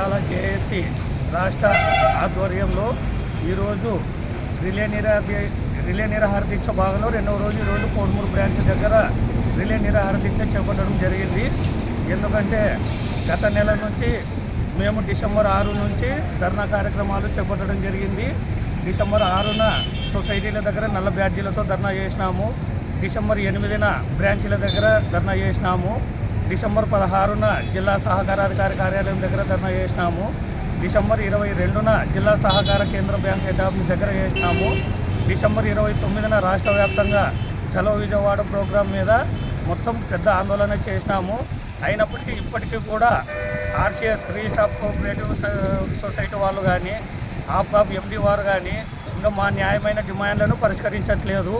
సంఘాల జేఏసీ రాష్ట్ర ఆధ్వర్యంలో ఈరోజు రిలే నిరాహార రిలే నిరాహార దీక్ష భాగంలో రెండవ రోజు ఈరోజు కోడుమూరు బ్రాంచ్ దగ్గర రిలే నిరాహార దీక్ష చేపట్టడం జరిగింది. ఎందుకంటే గత నెల నుంచి మేము డిసెంబర్ ఆరు నుంచి ధర్నా కార్యక్రమాలు చేపట్టడం జరిగింది. డిసెంబర్ ఆరున సొసైటీల దగ్గర నల్ల బ్యాడ్జీలతో ధర్నా చేసినాము. డిసెంబర్ ఎనిమిదిన బ్రాంచీల దగ్గర ధర్నా చేసినాము. డిసెంబర్ పదహారున జిల్లా సహకారాధికారి కార్యాలయం దగ్గర ధర్నా చేసినాము. డిసెంబర్ ఇరవై రెండున జిల్లా సహకార కేంద్ర బ్యాంక్ హెడ్ ఆఫీస్ దగ్గర చేసినాము. డిసెంబర్ ఇరవై తొమ్మిదిన రాష్ట్ర వ్యాప్తంగా చలో విజయవాడ ప్రోగ్రాం మీద మొత్తం పెద్ద ఆందోళన చేసినాము. అయినప్పటికీ ఇప్పటికీ కూడా RCS register of cooperative society వాళ్ళు కానీ ఆఫ్ ఆఫ్ ఎండి వారు కానీ ఇంకా మా న్యాయమైన డిమాండ్లను పరిష్కరించట్లేదు.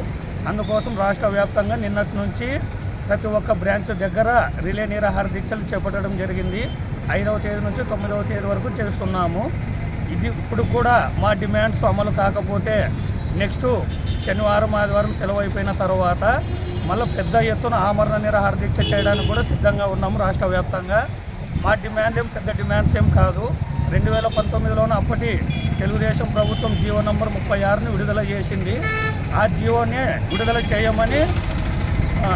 అందుకోసం రాష్ట్ర వ్యాప్తంగా నిన్నటి నుంచి ప్రతి ఒక్క బ్రాంచ్ దగ్గర రిలే నిరాహార దీక్షలు చేపట్టడం జరిగింది. ఐదవ తేదీ నుంచి తొమ్మిదవ తేదీ వరకు చేస్తున్నాము. ఇది ఇప్పుడు కూడా మా డిమాండ్స్ అమలు కాకపోతే నెక్స్ట్ శనివారం ఆదివారం సెలవు అయిపోయిన తర్వాత మళ్ళీ పెద్ద ఎత్తున ఆమరణ నిరాహార దీక్ష చేయడానికి కూడా సిద్ధంగా ఉన్నాము రాష్ట్ర వ్యాప్తంగా. మా డిమాండ్ ఏం పెద్ద డిమాండ్స్ ఏం కాదు. రెండు వేల పంతొమ్మిదిలోన అప్పటి తెలుగుదేశం ప్రభుత్వం జీవో నంబర్ ముప్పై ఆరుని విడుదల చేసింది. ఆ జీవోని విడుదల చేయమని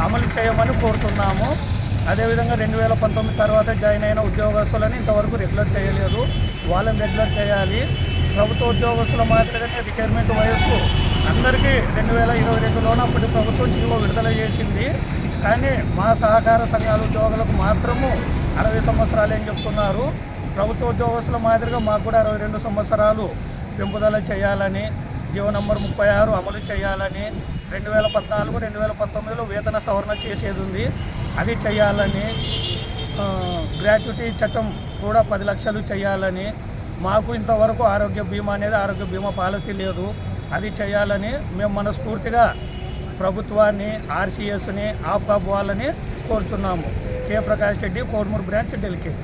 అమలు చేయమని కోరుతున్నాము. అదేవిధంగా రెండు వేల పంతొమ్మిది తర్వాత జాయిన్ అయిన ఉద్యోగస్తులని ఇంతవరకు రెగ్యులర్ చేయలేదు. వాళ్ళని రెగ్యులర్ చేయాలి. ప్రభుత్వ ఉద్యోగస్తుల మాత్రమే రిటైర్మెంట్ వయస్సు అందరికీ రెండు వేల ఇరవై రెండులోన అప్పటి ప్రభుత్వం జీవో విడుదల చేసింది. కానీ మా సహకార సంఘాల ఉద్యోగులకు మాత్రము అరవై సంవత్సరాలు ఏం చెప్తున్నారు. ప్రభుత్వ ఉద్యోగస్తుల మాదిరిగా మాకు కూడా అరవై రెండు సంవత్సరాలు పెంపుదల చేయాలని జీవో నంబర్ ముప్పై ఆరు అమలు చేయాలని రెండు వేల పద్నాలుగు రెండు వేల పంతొమ్మిదిలో వేతన సవరణ చేసేది ఉంది. అది చేయాలని గ్రాట్యుటీ చట్టం కూడా పది లక్షలు చేయాలని మాకు ఇంతవరకు ఆరోగ్య బీమా అనేది ఆరోగ్య బీమా పాలసీ లేదు. అది చేయాలని మేము మనస్ఫూర్తిగా ప్రభుత్వాన్ని ఆర్సీఎస్ని ఆప్కాబ్ వాళ్ళని కోరుచున్నాము. K. Prakash Reddy Kodumuru branch delegate